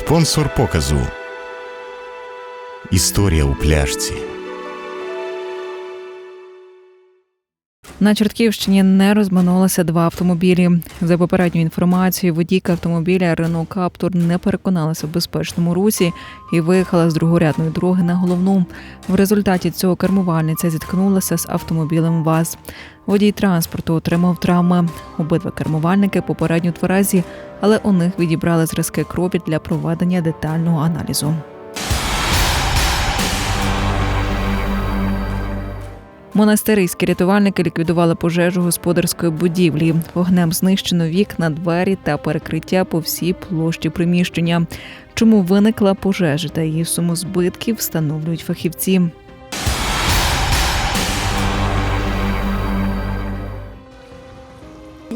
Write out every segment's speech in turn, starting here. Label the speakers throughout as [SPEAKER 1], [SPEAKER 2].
[SPEAKER 1] Спонсор показу. Історія у пляшці.
[SPEAKER 2] На Чортківщині не розминулися два автомобілі. За попередньою інформацією, водійка автомобіля Рено Каптур не переконалася в безпечному русі і виїхала з другорядної дороги на головну. В результаті цього кермувальниця зіткнулася з автомобілем ВАЗ. Водій транспорту отримав травми. Обидва кермувальники попередньо тверезі, але у них відібрали зразки крові для проведення детального аналізу. Монастирські рятувальники ліквідували пожежу господарської будівлі. Вогнем знищено вікна, двері та перекриття по всій площі приміщення. Чому виникла пожежа та її суму збитків, встановлюють фахівці.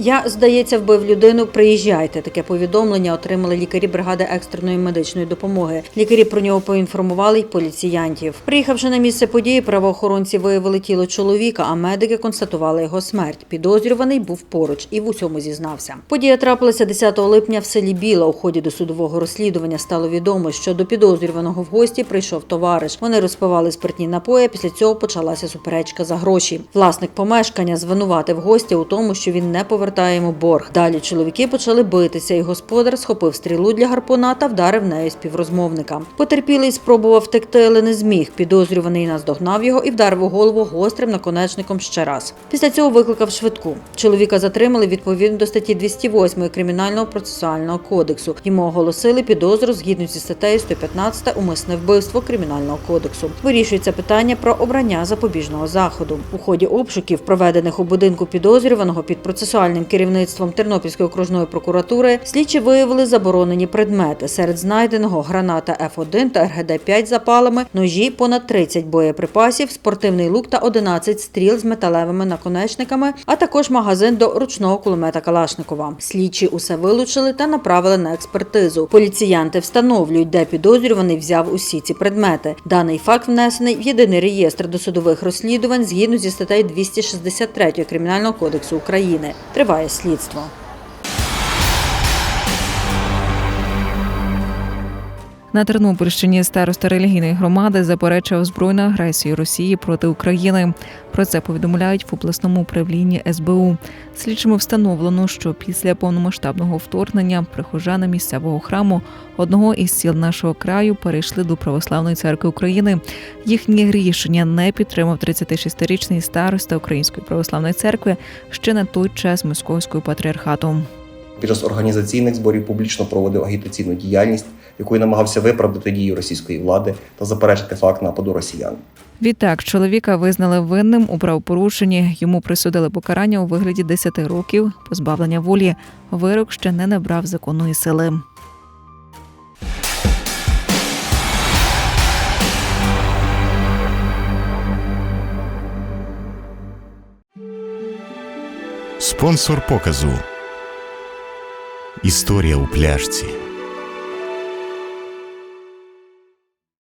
[SPEAKER 3] Я, здається, вбив людину. Приїжджайте. Таке повідомлення отримали лікарі бригади екстреної медичної допомоги. Лікарі про нього поінформували й поліціянтів. Приїхавши на місце події, правоохоронці виявили тіло чоловіка, а медики констатували його смерть. Підозрюваний був поруч і в усьому зізнався. Подія трапилася 10 липня в селі Біла. У ході досудового розслідування стало відомо, що до підозрюваного в гості прийшов товариш. Вони розпивали спиртні напої. Після цього почалася суперечка за гроші. Власник помешкання звинуватив гостя у тому, що він не повертає йому борг. Далі чоловіки почали битися, і господар схопив стрілу для гарпуна та вдарив нею співрозмовника. Потерпілий спробував втекти, але не зміг. Підозрюваний наздогнав його і вдарив у голову гострим наконечником ще раз. Після цього викликав швидку. Чоловіка затримали відповідно до статті 208 кримінального процесуального кодексу. Йому оголосили підозру згідно зі статтею 115 умисне вбивство кримінального кодексу. Вирішується питання про обрання запобіжного заходу. У ході обшуків, проведених у будинку підозрюваного під процесуальним керівництвом Тернопільської окружної прокуратури, слідчі виявили заборонені предмети. Серед знайденого граната Ф1 та РГД-5 запалами, ножі, понад 30 боєприпасів, спортивний лук та 11 стріл з металевими наконечниками, а також магазин до ручного кулемета Калашникова. Слідчі усе вилучили та направили на експертизу. Поліціянти встановлюють, де підозрюваний взяв усі ці предмети. Даний факт внесений в єдиний реєстр досудових розслідувань згідно зі статтею 263 Кримінального кодексу України. Триває слідство.
[SPEAKER 2] На Тернопільщині староста релігійної громади заперечив збройну агресію Росії проти України. Про це повідомляють в обласному управлінні СБУ. Слідчими встановлено, що після повномасштабного вторгнення прихожани місцевого храму одного із сіл нашого краю перейшли до православної церкви України. Їхнє рішення не підтримав 36-річний староста Української православної церкви ще на той час московського патріархату.
[SPEAKER 4] Під час організаційних зборів публічно проводив агітаційну діяльність, якою намагався виправдати дії російської влади та заперечити факт нападу росіян.
[SPEAKER 2] Відтак чоловіка визнали винним у правопорушенні. Йому присудили покарання у вигляді 10 років позбавлення волі. Вирок ще не набрав законної сили.
[SPEAKER 1] Спонсор показу. Історія у пляшці.